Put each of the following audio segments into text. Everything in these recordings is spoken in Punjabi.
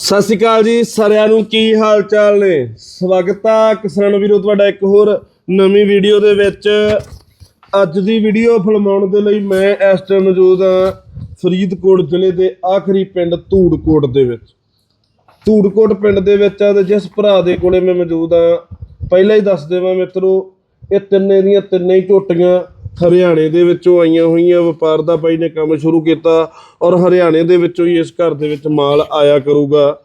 ਸਤਿ ਸ਼੍ਰੀ ਅਕਾਲ ਜੀ, ਸਾਰਿਆਂ ਨੂੰ ਕੀ ਹਾਲ ਚਾਲ ਨੇ? ਸਵਾਗਤ ਆ ਕਿਸਾਨ ਵੀਰੋ ਤੁਹਾਡਾ ਇੱਕ ਹੋਰ ਨਵੀਂ ਵੀਡੀਓ ਦੇ ਵਿੱਚ। ਅੱਜ ਦੀ ਵੀਡੀਓ ਫਿਲਮਾਉਣ ਦੇ ਲਈ ਮੈਂ ਇਸ ਟਾਈਮ ਮੌਜੂਦ ਹਾਂ ਫਰੀਦਕੋਟ ਜ਼ਿਲ੍ਹੇ ਦੇ ਆਖਰੀ ਪਿੰਡ ਧੂੜਕੋਟ ਦੇ ਵਿੱਚ। ਧੂੜਕੋਟ ਪਿੰਡ ਦੇ ਵਿੱਚ ਆ ਤੇ ਜਿਸ ਭਰਾ ਦੇ ਕੋਲੇ ਮੈਂ ਮੌਜੂਦ ਆ ਪਹਿਲਾਂ ਹੀ ਦੱਸ ਦੇਵਾਂ ਮਿੱਤਰੋ, ਇਹ ਤਿੰਨੇ ਦੀਆਂ ਤਿੰਨੇ ਹੀ ਝੋਟੀਆਂ ਹਰਿਆਣੇ ਦੇ ਵਿੱਚੋਂ ਆਈਆਂ ਹੋਈਆਂ ਵਪਾਰ ਦਾ ਬਾਈ ਨੇ ਕੰਮ ਸ਼ੁਰੂ ਕੀਤਾ ਔਰ ਹਰਿਆਣੇ ਦੇ ਵਿੱਚੋਂ ਹੀ ਇਸ ਘਰ ਦੇ ਵਿੱਚ ਮਾਲ ਆਇਆ ਕਰੂਗਾ।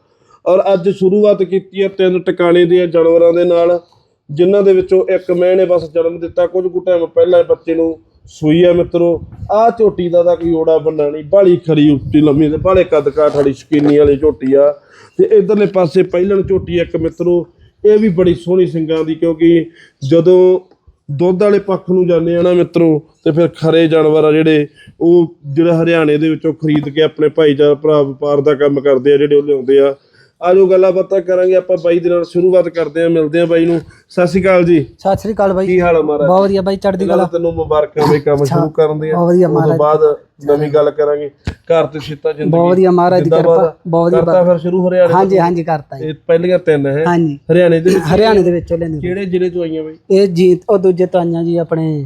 ਔਰ ਅੱਜ ਸ਼ੁਰੂਆਤ ਕੀਤੀ ਹੈ ਤਿੰਨ ਟਿਕਾਣੇ ਦੇ ਜਾਨਵਰਾਂ ਦੇ ਨਾਲ, ਜਿਨ੍ਹਾਂ ਦੇ ਵਿੱਚੋਂ ਇੱਕ ਮੈਂ ਨੇ ਬਸ ਜਨਮ ਦਿੱਤਾ। ਕੁਝ ਕੁ ਟਾਈਮ ਪਹਿਲਾਂ ਬੱਚੇ ਨੂੰ ਸੂਈ ਆ ਮਿੱਤਰੋ। ਆਹ ਝੋਟੀ ਦਾ ਤਾਂ ਕੋਈ ਓੜਾ ਬੰਨਾ ਨਹੀਂ, ਬਾਲੀ ਖਰੀ ਉੱਟੀ ਲੰਮੀ ਤੇ ਬਾਲੇ ਕੱਦ ਕਾਠ ਵਾਲੀ ਸ਼ਕੀਨੀ ਵਾਲੀ ਝੋਟੀ ਆ। ਤੇ ਇਧਰਲੇ ਪਾਸੇ ਪਹਿਲਣ ਝੋਟੀ ਇੱਕ ਮਿੱਤਰੋ, ਇਹ ਵੀ ਬੜੀ ਸੋਹਣੀ ਸਿੰਗਾਂ ਦੀ, ਕਿਉਂਕਿ ਜਦੋਂ ਦੁੱਧ ਵਾਲੇ ਪੱਖ ਨੂੰ ਜਾਂਦੇ ਆ ਨਾ ਮਿੱਤਰੋ, ਤੇ ਫਿਰ ਖਰੇ ਜਾਨਵਰ ਆ ਜਿਹੜੇ, ਉਹ ਜਿਹੜੇ ਹਰਿਆਣੇ ਦੇ ਵਿੱਚੋਂ ਖਰੀਦ ਕੇ ਆਪਣੇ ਭਾਈਚਾਰ ਭਰਾ ਵਪਾਰ ਦਾ ਕੰਮ ਕਰਦੇ ਆ, ਜਿਹੜੇ ਉਹ ਲਿਆਉਂਦੇ ਆ। ਆਜੋ ਗੱਲਾਂ ਬਾਤਾਂ ਕਰਾਂਗੇ ਆਪਾਂ ਬਾਈ ਦੇ ਨਾਲ ਸ਼ੁਰੂਆਤ ਕਰਦੇ ਆ ਮਿਲਦੇ ਆ ਬਾਈ ਨੂੰ। ਸਤਿ ਸ਼੍ਰੀ ਅਕਾਲ ਜੀ। ਸਤਿ ਸ੍ਰੀ ਅਕਾਲ ਬਾਈ। ਕੀ ਹਾਲ ਆ ਮਹਾਰਾਜ? ਬਹੁਤ ਵਧੀਆ ਬਾਈ ਚੜ੍ਹਦੀ ਤਾਂ ਤੈਨੂੰ ਮੁਬਾਰਕਾਂ ਬਈ ਕੰਮ ਸ਼ੁਰੂ ਕਰਨ ਦੇ ਆ ਬਹੁਤ ਵਧੀਆ ਤੋਂ ਬਾਅਦ ਨਵੀਂ ਗੱਲ ਕਰਾਂਗੇ। ਘਰ ਤੇ ਸਿੱਤਾ ਜ਼ਿੰਦਗੀ। ਬਹੁਤ ਵਧੀਆ ਮਹਾਰਾਜ ਦੀ ਕਿਰਪਾ ਬਹੁਤ ਵਧੀਆ ਕਰਤਾ ਫਿਰ ਸ਼ੁਰੂ ਹਰਿਆਣੇ? ਹਾਂਜੀ ਹਾਂਜੀ ਕਰਤਾ ਇਹ ਪਹਿਲੀਆਂ ਤਿੰਨ ਹੈ। ਹਾਂਜੀ। ਹਰਿਆਣੇ ਦੇ ਵਿੱਚ ਹਰਿਆਣੇ ਦੇ ਵਿੱਚ ਲੈਂਦੇ ਕਿਹੜੇ ਜ਼ਿਲ੍ਹੇ ਤੋਂ ਆਈਆਂ ਬਈ? ਇਹ ਜੀਤ ਉਹ ਦੂਜੇ ਤੋਂ ਆਈਆਂ ਜੀ ਆਪਣੇ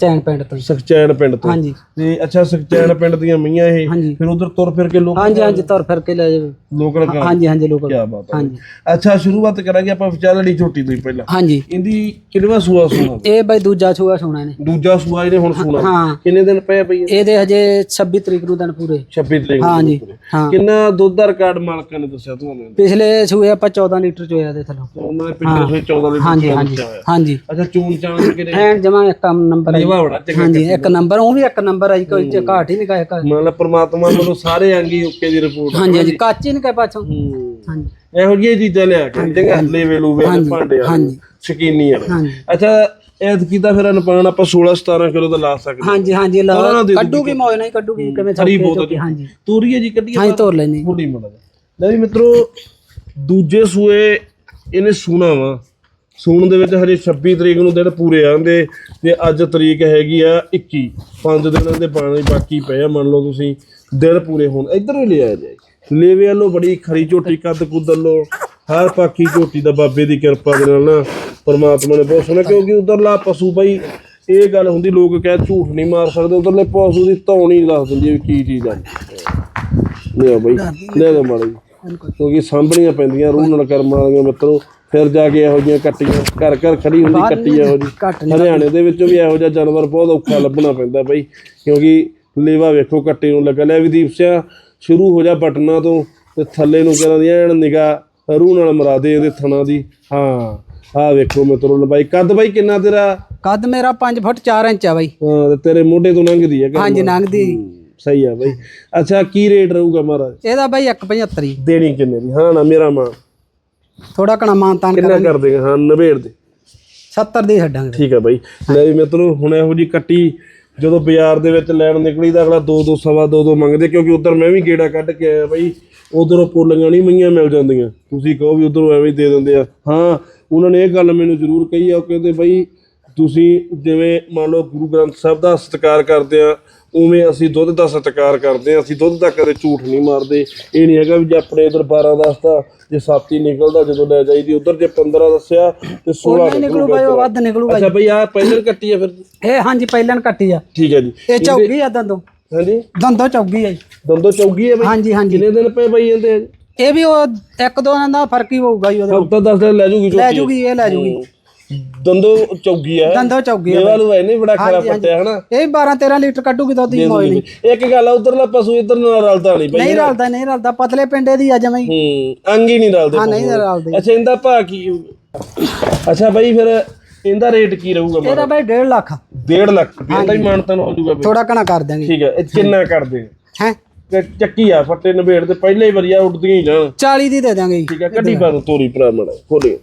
ਚੈਨ ਪਿੰਡ ਤੋਂ ਸਖਚੈਨ ਪਿੰਡ ਤੋਂ। ਹਾਂਜੀ। ਤੇ ਅੱਛਾ ਸਖਚੈਨ ਪਿੰਡ ਦੀਆਂ ਮਈਆਂ ਇਹ। ਹਾਂਜੀ। ਫਿਰ ਉਧਰ ਤੁਰ ਫਿਰ ਕੇ ਲੋਕ ਹਾਂਜੀ ਹਾਂਜੀ ਤੁਰ ਫਿਰ ਕੇ ਲੈ ਜਾਓ। ਲੋਕਲ ਕੰਮ ਹਾਂਜੀ ਹਾਂਜੀ ਲੋਕ ਕੀ ਬਾਤ ਹੈ। ਹਾਂਜੀ। ਅੱਛਾ ਸ਼ੁਰੂਆਤ ਕਰਾਂਗੇ ਆਪਾਂ ਵਿਚਾਲੜੀ ਝੋਟੀ ਤੋਂ ਹੀ ਪਹਿਲਾਂ। ਹਾਂਜੀ। ਇਹਦੀ ਕਿੰਨਵਾ ਸੂਆ ਸੂਣਾ ਇਹ ਬਾਈ ਦੂਜਾ ਛੂਆ ਸੋਣਾ ਨੇ ਦੂਜਾ ਸੂਆ ਇਹਨੇ ਹੁਣ ਸੂਣਾ ਹਾਂ। ਕਿੰਨੇ ਦਿਨ ਪਏ ਪਈ ਇਹ? ਇਹਦੇ? ਹਜੇ 26 ਤਰੀਕ ਨੂੰ ਦਿਨ ਪੂਰੇ। 26 ਤਰੀਕ ਨੂੰ ਹਾਂਜੀ ਹਾਂ। ਕਿੰਨਾ ਦੁੱਧ ਦਾ ਰਿਕਾਰਡ ਮਾਲਕਾਂ ਨੇ ਦੱਸਿਆ ਤੁਹਾਨੂੰ ਪਿਛਲੇ ਛੂਏ ਆਪਾਂ 14 ਲੀਟਰ ਚੋਇਆ ਦੇ ਥਲੋਂ। ਉਹਨਾਂ ਨੇ ਪਿਛਲੇ ਸੂਏ 14 ਲੀਟਰ ਹਾਂਜੀ ਹਾਂਜੀ। ਹਾਂਜੀ। ਅੱਛਾ ਚੂਨ ਚਾਣ ਕਿਨੇ ਐਨ ਜਮਾ ਇੱਕ ਨੰਬਰ ਹੈ ਜੀ। ਚੰਗਾ ਹਾਂਜੀ ਇੱਕ ਨੰਬਰ ਉਹ ਵੀ ਇੱਕ ਨੰਬਰ ਹੈ ਜੀ, ਕੋਈ ਚ ਘਾਟ ਹੀ ਨਹੀਂ ਕਾਇ ਕਾ ਮਤਲਬ ਪ੍ਰਮਾਤਮਾ ਵੱਲੋਂ ਸਾਰੇ ਅੰਗੀ ਓਕੇ ਦੀ ਰਿਪੋਰਟ ਹਾਂਜੀ ਹਾਂਜੀ ਕੱਚ ਹੀ ਨਹੀਂ ਕਾਇ ਪਾਛੋਂ। ਹਾਂਜੀ। ਇਹੋ ਜਿਹੀਆਂ ਚੀਜ਼ਾਂ ਲਿਆ ਕੇ ਚੰਗਾ ਲੇਵੇ ਲੂਵੇ ਦੇ ਭਾਂਡੇ ਹਾਂਜੀ। ਸ਼ਕੀਨੀ ਆ। ਹਾਂਜੀ। ਅੱਛਾ ਐਤ ਕੀਤਾ ਫਿਰ ਅਨਪਾਨ ਆਪਾਂ 16 17 ਕਿਲੋ ਦਾ ਲਾ ਸਕਦੇ ਹਾਂਜੀ ਹਾਂਜੀ ਲਾ ਦੇ ਕੱਢੂਗੀ ਮੌਜ ਨਹੀਂ ਕੱਢੂਗੀ ਕਿਵੇਂ ਹਰੀ ਹਾਂਜੀ। ਤੂਰੀਏ ਜੀ ਕੱਢੀ ਹਾਂਜੀ ਤੋਰ ਲੈਣੀ ਥੋੜੀ ਮੁੰਡਾ ਲੈ ਵੀ ਮਿੱਤਰੋ ਦੂਜੇ ਸੂਏ ਇਹਨੇ ਸੂਣਾ ਵਾ। ਸੂਣ ਦੇ ਵਿੱਚ ਹਜੇ 26 ਤਰੀਕ ਨੂੰ ਦਿਨ ਪੂਰੇ ਆਂਦੇ ਤੇ ਅੱਜ ਤਰੀਕ ਹੈਗੀ ਆ 21 ਪੰਜ ਦਿਨਾਂ ਦੇ ਪਾਣੀ ਬਾਕੀ ਪਏ ਆ, ਮੰਨ ਲਓ ਤੁਸੀਂ, ਦਿਨ ਪੂਰੇ ਹੋਣ। ਇੱਧਰ ਹੀ ਲਿਆ ਜਾਏ ਲੇਵੇ ਵੱਲੋਂ ਬੜੀ ਖਰੀ ਝੋਟੀ, ਕੱਦ ਕੁੱਦਰ ਲੋ ਹਰ ਪਾਕੀ ਝੋਟੀ ਦਾ ਬਾਬੇ ਦੀ ਕਿਰਪਾ ਦੇ ਨਾਲ ਨਾ ਪਰਮਾਤਮਾ ਨੇ ਬਹੁਤ ਸੁਣਿਆ, ਕਿਉਂਕਿ ਉਧਰਲਾ ਪਸ਼ੂ ਬਈ, ਇਹ ਗੱਲ ਹੁੰਦੀ, ਲੋਕ ਕਹਿ ਝੂਠ ਨਹੀਂ ਮਾਰ ਸਕਦੇ, ਉਧਰਲੇ ਪਸ਼ੂ ਦੀ ਧੌਣੀ ਦੱਸ ਦਿੰਦੀ ਵੀ ਕੀ ਚੀਜ਼ ਆ। ਲਿਆ ਬਈ, ਲੈ ਲੈ ਮਾੜੀ ਕਿਉਂਕਿ ਸਾਂਭਣੀਆਂ ਪੈਂਦੀਆਂ, ਰੂਹ ਨਾਲ ਕਰਮ ਵਾਲੀਆਂ ਮਿੱਤਰੋ। ਫਿਰ ਜਾ ਕੇ ਇਹੋ ਜਿਹੀਆਂ ਕੱਟੀਆਂ ਘਰ ਘਰ ਖੜੀ ਹੁੰਦੀ ਕੱਟੀ ਇਹੋ ਜੀ ਹਰਿਆਣੇ ਦੇ ਵਿੱਚ ਵੀ ਇਹੋ ਜਿਹਾ ਜਾਨਵਰ ਬਹੁਤ ਔਖਾ ਲੱਭਣਾ ਪੈਂਦਾ ਬਈ ਕਿਉਂਕਿ ਲੇਵਾ ਵੇਖੋ ਕੱਟੀ ਨੂੰ ਲੱਗਾ। ਲੈ ਵੀ ਦੀਪ ਸਿਆ ਸ਼ੁਰੂ ਹੋ ਜਾ ਬਟਨਾਂ ਤੋਂ ਤੇ ਥੱਲੇ ਨੂੰ ਕਿਹਨਾਂ ਦੀ ਐਨ ਨਿਗਾਹ ਰੂਹ ਨਾਲ ਮਰਾ ਦੇ ਇਹਦੇ ਥਣਾ ਦੀ। ਹਾਂ ਆਹ ਵੇਖੋ ਮਿੱਤਰੋ ਲੰਬਾਈ। ਕੱਦ ਬਾਈ ਕਿੰਨਾ ਤੇਰਾ? ਕੱਦ ਮੇਰਾ 5 ਫੁੱਟ 4 ਇੰਚ ਆ ਬਾਈ। ਹਾਂ ਤੇ ਤੇਰੇ ਮੋਢੇ ਤੋਂ ਲੰਘਦੀ ਹੈ ਹਾਂਜੀ ਲੰਘਦੀ। ਸਹੀ ਆ ਬਾਈ। ਅੱਛਾ ਕੀ ਰੇਟ ਰਹੂਗਾ ਮਹਾਰਾਜ? ਇਹਦਾ ਬਾਈ 175 ਦੇਣੀ ਕਿੰਨੇ ਦੀ? ਹਾਂ ਨਾ ਮੇਰਾ ਮਾਂ। ਥੋੜਾ ਕਣਾ ਮਾਨਤਾਨ ਕਿੰਨਾ ਕਰ ਦੇਗਾ ਹਾਂ ਨਵੇੜ ਦੇ। 70 ਦੀ ਛੱਡਾਂਗੇ। ਠੀਕ ਆ ਬਾਈ। ਲੈ ਵੀ ਮਿੱਤਰੋ ਹੁਣ ਇਹੋ ਜੀ ਕੱਟੀ ਜਦੋਂ ਬਾਜ਼ਾਰ ਦੇ ਵਿੱਚ ਲੈਣ ਨਿਕਲੀ ਤਾਂ ਅਗਲਾ 2 2 ਸਵਾ 2 2 ਮੰਗਦੇ ਕਿਉਂਕਿ ਉਧਰ ਮੈਂ ਵੀ ਗੇੜਾ ਕੱਢ ਕੇ ਆਇਆ ਬਾਈ। ਉਧਰੋਂ ਪੋਲੀਆਂ ਨਹੀਂ ਮਈਆਂ ਮਿਲ ਜਾਂਦੀਆਂ। ਤੁਸੀਂ ਕਹੋ ਵੀ ਉਧਰੋਂ ਐਵੇਂ ਹੀ ਦੇ ਦਿੰਦੇ ਆ। ਹਾਂ ਉਹਨਾਂ ਨੇ ਇਹ ਗੱਲ ਮੈਨੂੰ ਜ਼ਰੂਰ ਕਹੀ ਆ ਉਹ ਕਹਿੰਦੇ ਬਾਈ ਤੁਸੀਂ ਜਿਵੇਂ ਮੰਨ ਲਓ ਗੁਰੂ ਗ੍ਰੰਥ ਸਾਹਿਬ ਦਾ ਸਤਿਕਾਰ ਕਰਦੇ ਆ ਉਵੇਂ ਅਸੀਂ ਦੁੱਧ ਦਾ ਸਤਿਕਾਰ ਕਰਦੇ ਆ ਅਸੀਂ ਦੁੱਧ ਦਾ ਕਦੇ ਝੂਠ ਨਹੀਂ ਮਾਰਦੇ। ਇਹ ਨਹੀਂ ਹੈਗਾ ਵੀ ਜੇ ਆਪਣੇ ਇਧਰ 12 ਦੱਸਦਾ ਜੇ 7 ਹੀ ਨਿਕਲਦਾ ਜਦੋਂ ਲੈ ਜਾਈਦੀ ਉਧਰ ਜੇ 15 ਦੱਸਿਆ ਤੇ 16 ਨਹੀਂ ਨਿਕਲੂ ਬਾਈ ਉਹ ਵੱਧ ਨਿਕਲੂਗਾ ਅੱਛਾ ਬਈ ਆ ਪਹਿਲਾਂ ਕੱਟੀ ਆ ਫਿਰ। ਇਹ ਹਾਂਜੀ ਪਹਿਲਾਂ ਕੱਟੀ ਆ। ਠੀਕ ਹੈ ਜੀ। ਇਹ ਚੌਗੀ ਆ ਦੰਦੋਂ। ਹਾਂਜੀ? ਦੰਦੋਂ ਚੌਗੀ ਆ ਜੀ। ਦੰਦੋ ਚੌਗੀ ਹੈ ਬਈ? ਹਾਂਜੀ ਹਾਂਜੀ। ਕਿੰਨੇ ਦਿਨ ਪਏ ਬਈ ਇਹਦੇ? ਇਹ ਵੀ ਉਹ ਇੱਕ ਦੋ ਦਿਨ ਦਾ ਫ਼ਰਕ ਹੀ ਹੋਊਗਾ ਜੀ ਉਹਦੇ ਹਫਤਾ 10 ਦਿਨ ਲੈ ਜੂਗੀ ਲੈ ਜੂਗੀ ਇਹ ਲੈ ਜੂਗੀ। ਦੰਦੋ ਚੌਗੀ ਹੈ ਦੰਦੋਂ ਚੌਗੀ ਆ ਇਹ ਵਾਲੂ ਐ ਨਹੀਂ ਬੜਾ ਖਰਾ ਪੱਟਿਆ ਹਨਾ? ਇਹ 12 13 ਲੀਟਰ ਕੱਢੂਗੀ ਦੁੱਧ ਦੀ ਮੌਜ ਨਹੀਂ ਇੱਕ ਗੱਲ ਆ ਉਧਰਲਾ ਪਸ਼ੂ ਇਧਰ ਨਾਲ ਰਲਦਾ ਨਹੀਂ ਬਈ ਨਹੀਂ ਰਲਦਾ ਨਹੀਂ ਰਲਦਾ। ਪਤਲੇ ਪਿੰਡੇ ਦੀ ਆ ਜਮਾਂ ਹੀ। ਹੂੰ ਅੰਗ ਹੀ ਨਹੀਂ ਰਲਦੇ ਹਾਂ ਨਹੀਂ ਰਲਦੇ। ਅੱਛਾ ਇਹਦਾ ਭਾਅ ਕੀ ਅੱਛਾ ਬਈ ਫਿਰ ਇਹਦਾ ਰੇਟ ਕੀ ਰਹੂਗਾ ਇਹਦਾ ਬਾਈ 1.5 ਲੱਖ। 1.5 ਲੱਖ ਰੁਪਏ ਦਾ ਹੀ ਮਾਨਤਨ ਹੋ ਜਾਊਗਾ ਬਈ ਥੋੜਾ ਕਣਾ ਕਰ ਦਾਂਗੇ ਠੀਕ ਹੈ ਇਹ ਕਿੰਨਾ ਕਰਦੇ ਹੈ? ਚੱਕੀ ਆ ਫੱਟੇ ਨਵੇੜ ਤੇ ਪਹਿਲੇ ਹੀ ਵਧੀਆ ਉੱਡਦੀਆਂ ਹੀ ਜਾਣ। 40 ਦੀ ਦੇ ਦਾਂਗੇ ਠੀਕ ਹੈ ਕੱਢੀ ਪਾ ਤੋਰੀ ਭਰਾ ਮੜਾ ਖੋਲੇ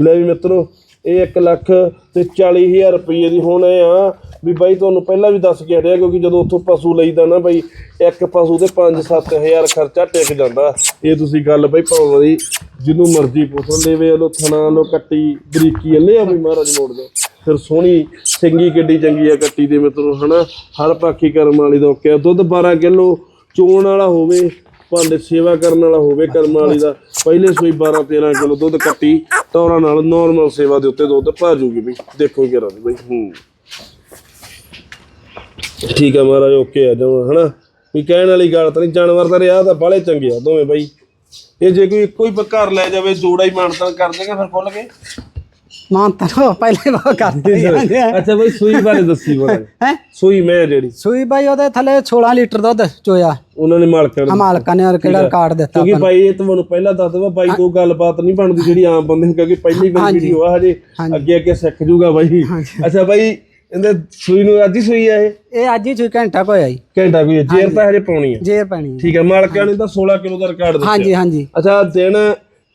ਲੈ ਵੀ ਮਿੱਤਰੋ ਇਹ 1 ਲੱਖ ਤੇ 40000 ਰੁਪਏ ਦੀ ਹੁਣ ਇਹ ਆ ਵੀ ਬਾਈ ਤੁਹਾਨੂੰ ਪਹਿਲਾਂ ਵੀ ਦੱਸ ਕੇ ਹਟਿਆ ਕਿਉਂਕਿ ਜਦੋਂ ਉੱਥੋਂ ਪਸ਼ੂ ਲਈਦਾ ਨਾ ਬਾਈ, ਇੱਕ ਪਸ਼ੂ ਤੇ 5-7000 ਖਰਚਾ ਟਿਕ ਜਾਂਦਾ। ਇਹ ਤੁਸੀਂ ਗੱਲ ਬਾਈ ਭਾਵੇਂ ਦੀ ਜਿਹਨੂੰ ਮਰਜ਼ੀ ਪੁੱਛ ਲੈਵੇ ਲੋ ਥਣਾ ਲੋ ਕੱਟੀ, ਬਰੀਕੀ ਲੈ ਆ ਵੀ ਮਹਾਰਾਜ ਮੋੜ ਦੋ। ਫਿਰ ਸੋਹਣੀ ਸਿੰਗੀ ਕਿੱਡੀ ਚੰਗੀ ਆ ਕੱਟੀ ਦੇ ਮਿੱਤਰੋ, ਹਨਾ? ਹਰ ਪਾਖੀ ਕਰਮ ਵਾਲੀ ਦਾ ਓਕੇ ਦੁੱਧ 12 ਕਿਲੋ, ਚੋਣ ਵਾਲਾ ਹੋਵੇ ਭਾਂਡੇ ਸੇਵਾ ਕਰਨ ਵਾਲਾ ਹੋਵੇ ਕਰਮ ਵਾਲੀ ਦਾ, ਪਹਿਲੇ ਸੂਈ 12 13 ਕਿਲੋ ਦੁੱਧ ਕੱਟੀ ਟੌਰਾਂ ਨਾਲ ਨਾਰਮਲ ਸੇਵਾ ਦੇ ਉੱਤੇ ਦੁੱਧ ਪਾ ਜੂਗੀ ਬਈ। ਦੇਖੋ ਕੀ ਕਰਾਂ ਬਈ, ਹੂੰ। ਠੀਕ ਆ ਮਹਾਰਾਜ, ਓਕੇ ਆ, ਜਾਵਾਂ, ਹਨਾ? ਕੋਈ ਕਹਿਣ ਵਾਲੀ ਗੱਲ ਤਾਂ ਨਹੀਂ, ਜਾਨਵਰ ਤਾਂ ਰਿਹਾ ਤਾਂ ਬਾਲੇ ਚੰਗੇ ਆ, ਦੋਵੇਂ ਬਈ। ਇਹ ਜੇ ਕੋਈ ਇੱਕੋ ਹੀ ਘਰ ਲੈ ਜਾਵੇ, ਜੋੜਾ ਹੀ ਮਾਨਤਾ ਕਰ ਦੇਗਾ ਫਿਰ ਖੁੱਲ ਕੇ। ਮਾਨਤਾ ਨੂੰ ਪਹਿਲੇ ਵਾ ਕਰਦੇ ਹੈ ਅੱਛਾ ਬਈ ਸੂਈ ਬਾਰੇ ਦੱਸੀ ਬੜਾ ਸੂਈ ਮੈਂ ਜਿਹੜੀ ਸੂਈ ਬਾਈ ਉਹਦੇ ਥੱਲੇ 16 ਲੀਟਰ ਦੁੱਧ ਚੋਇਆ ਉਹਨਾਂ ਨੇ ਮਾਲਕਾਂ ਆ ਨੂੰ ਮਾਲਕਾਂ ਨੇ ਔਰ ਕਿਹੜਾ ਰਿਕਾਰਡ ਦਿੱਤਾ ਕਿਉਂਕਿ ਬਾਈ ਇਹ ਤੁਹਾਨੂੰ ਪਹਿਲਾਂ ਦੱਸ ਦਵਾ ਬਾਈ ਕੋਈ ਗੱਲਬਾਤ ਨਹੀਂ ਬਣਦੀ ਜਿਹੜੀ ਆਮ ਬੰਦੇ ਨੂੰ ਕਿਉਂਕਿ ਪਹਿਲੀ ਵਾਰੀ ਵੀਡੀਓ ਆ ਹਜੇ ਅੱਗੇ ਅੱਗੇ ਸਿੱਖ ਜੂਗਾ ਬਾਈ ਅੱਛਾ ਬਾਈ ਇਹਦੇ ਸੂਈ ਨੂੰ ਅੱਜ ਹੀ ਸੂਈ ਆ ਇਹ ਇਹ ਅੱਜ ਹੀ ਚੋਈ ਘੰਟਾ ਕੋ ਆਈ ਘੰਟਾ ਕੋਈ ਜੇਰ ਤਾਂ ਹਜੇ ਪਾਉਣੀ ਆ ਜੇਰ ਪੈਣੀ ਹੈ। ਠੀਕ ਹੈ ਮਾਲਕਾਂ ਨੇ ਤਾਂ 16 ਕਿਲੋ ਦਾ ਰਿਕਾਰਡ ਦਿੱਤਾ ਹਾਂਜੀ ਹਾਂਜੀ ਅੱਛਾ ਦਿਨ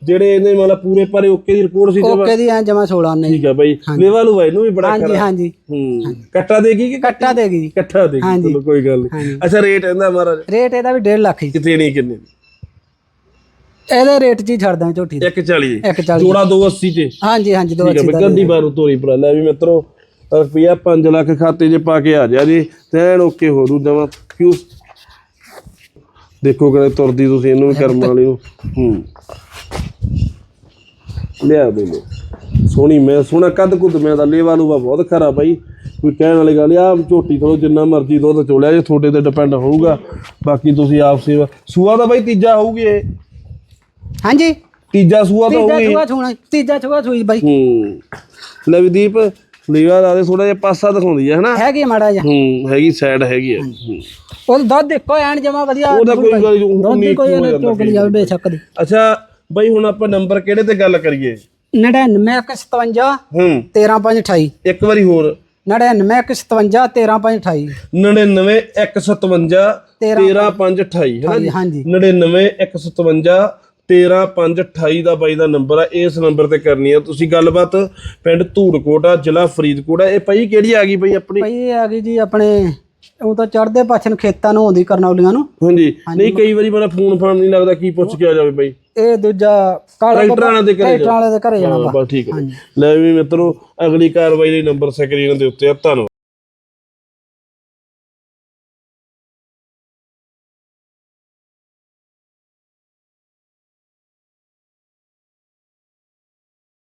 ਜਿਹੜੇ ਇਹਨੇ ਮਤਲਬ ਪੂਰੇ ਭਰੇ ਓਕੇ ਦੀ ਰਿਪੋਰਟ ਸੀ ਜਮਾ? ਓਕੇ ਦੀ ਐ ਜਮਾ 16 ਨਹੀਂ ਠੀਕ ਹੈ ਬਾਈ। ਲੇਵਾ ਲੂ ਬਾਈ ਨੂੰ ਵੀ ਬੜਾ ਹਾਂਜੀ ਹਾਂਜੀ। ਹੂੰ। ਕੱਟਾ ਦੇਗੀ ਕਿ ਕੱਟਾ? ਦੇਗੀ ਜੀ। ਇਕੱਠਾ ਦੇਗੀ ਚਲੋ ਕੋਈ ਗੱਲ ਨਹੀਂ ਅੱਛਾ ਰੇਟ ਇਹਦਾ ਮਹਾਰਾਜ? ਰੇਟ ਇਹਦਾ ਵੀ 1.5 ਲੱਖ ਜੀ ਕਿਤੇ ਨਹੀਂ ਕਿੰਨੇ ਇਹਦੇ ਰੇਟ ਹੀ ਛੱਡ ਦਾਂ ਝੋਟੀ ਦਾ। 140 140 ਜੋੜਾ 280 ਤੇ। ਹਾਂਜੀ ਹਾਂਜੀ ਦੋ ਠੀਕ ਹੈ ਬਈ ਗੱਡੀ ਬਾਰੂ ਤੋਰੀ ਭਰਾ। ਲੈ ਵੀ ਮਿੱਤਰੋ ਰੁਪਿਆ 5 ਲੱਖ ਖਾਤੇ 'ਚ ਪਾ ਕੇ ਆ ਜਾ ਜੀ। ਤੇ ਐਨ ਓਕੇ ਹੋ ਰੂ ਜਮਾ। ਕਿਉਂ? ਦੇਖੋ ਕਦੇ ਤੁਰਦੀ ਤੁਸੀਂ ਇਹਨੂੰ ਵੀ ਕਰਮ ਵਾਲੀ ਨੂੰ। ਹੂੰ। ਲਿਆ ਲੋ ਸੋਹਣੀ ਮੈਂ ਸੋਹਣਾ ਕੱਦ ਕੁੱਦ ਮੈਂ ਦਾ ਲੇਵਾ ਲੂਵਾ ਬਹੁਤ ਖਰਾ ਬਾਈ। ਕੋਈ ਕਹਿਣ ਵਾਲੀ ਗੱਲ ਆ ਝੋਟੀ ਤੋਂ ਜਿੰਨਾ ਮਰਜ਼ੀ ਦੁੱਧ ਚੋਲਿਆ ਜੇ ਤੁਹਾਡੇ ਤੇ ਡਿਪੈਂਡ ਹੋਊਗਾ। ਬਾਕੀ ਤੁਸੀਂ ਆਪ ਸੇਵਾ ਸੂਆ ਦਾ ਬਾਈ ਤੀਜਾ ਹੋਊਗੀ ਇਹ। ਹਾਂਜੀ। ਤੀਜਾ ਸੂਆ ਤਾਂ ਤੀਜਾ ਹੋਊਗੀ। ਛੁਆ ਛੂਣਾ ਤੀਜਾ ਛੁਆ ਛੂਈ ਬਾਈ। ਹੂੰ। ਲੈ ਵੀ ਦੀਪ ਲੀਵਾ ਦੇ ਥੋੜਾ ਜਿਹਾ ਪਾਸਾ ਦਿਖਾਉਂਦੀ ਹੈ ਹਨਾ? ਹੈਗੀ ਮਾੜਾ ਜਿਹਾ। ਹੂੰ ਹੈਗੀ ਸਾਈਡ ਹੈਗੀ ਹੈ ਹੂੰ। ਉਹ ਦੁੱਧ ਇੱਕੋ ਐਨ ਜਮਾ ਵਧੀਆ ਉਹਦਾ ਕੋਈ ਗੱਲ ਨੀ, ਦੁੱਧ ਉਨੀ ਦੀ ਕੋਈ ਉਹਨੇ ਜਾਂਦਾ ਚੋਕ ਨਹੀਂ ਜਾਵੇ ਬੇਸ਼ੱਕ ਦੀ। ਅੱਛਾ ਬਈ ਹੁਣ ਆਪਾਂ ਨੰਬਰ ਕਿਹੜੇ ਤੇ ਗੱਲ ਕਰੀਏ? 99 57 ਹੂੰ। 13 5 28 ਇੱਕ ਵਾਰੀ ਹੋਰ। 99 57 13 5 28 99 157 13 5 28 ਹੈ ਹਾਂਜੀ ਹਾਂਜੀ। 99 157 13 5 28 ਦਾ ਬਾਈ ਦਾ ਨੰਬਰ ਆ ਇਸ ਨੰਬਰ ਤੇ ਕਰਨੀ ਆ ਤੁਸੀਂ ਗੱਲਬਾਤ। ਪਿੰਡ ਧੂੜਕੋਟ ਆ ਜ਼ਿਲ੍ਹਾ ਫਰੀਦਕੋਟ ਆ। ਇਹ ਭਾਈ ਕਿਹੜੀ ਆ ਗਈ ਬਈ ਆਪਣੀ? ਇਹ ਆ ਗਈ ਜੀ ਆਪਣੇ ਉਹ ਤਾਂ ਚੜਦੇ ਪਾਛਨ ਖੇਤਾਂ ਨੂੰ ਆਉਂਦੀ ਕਰਨੌਲੀਆਂ ਨੂੰ। ਹਾਂਜੀ। ਨਹੀਂ ਕਈ ਵਾਰੀ ਮੇਰਾ ਫੋਨ ਫਾਨ ਨਹੀਂ ਲੱਗਦਾ ਕੀ ਪੁੱਛ ਕੇ ਆ ਜਾਵੇ ਬਾਈ। ਇਹ ਦੂਜਾ ਕਾਲਾ ਟਰੈਕਟਰਾਂ ਦੇ ਘਰੇ ਟਰੈਕਟਰ ਦੇ ਘਰੇ ਜਾਣਾ ਬਸ ਠੀਕ ਹੈ। ਲੈ ਵੀ ਮਿੱਤਰੋ ਅਗਲੀ ਕਾਰਵਾਈ ਲਈ ਨੰਬਰ ਸਕਰੀਨ ਦੇ ਉੱਤੇ ਆ। ਧੰਨਵਾਦ।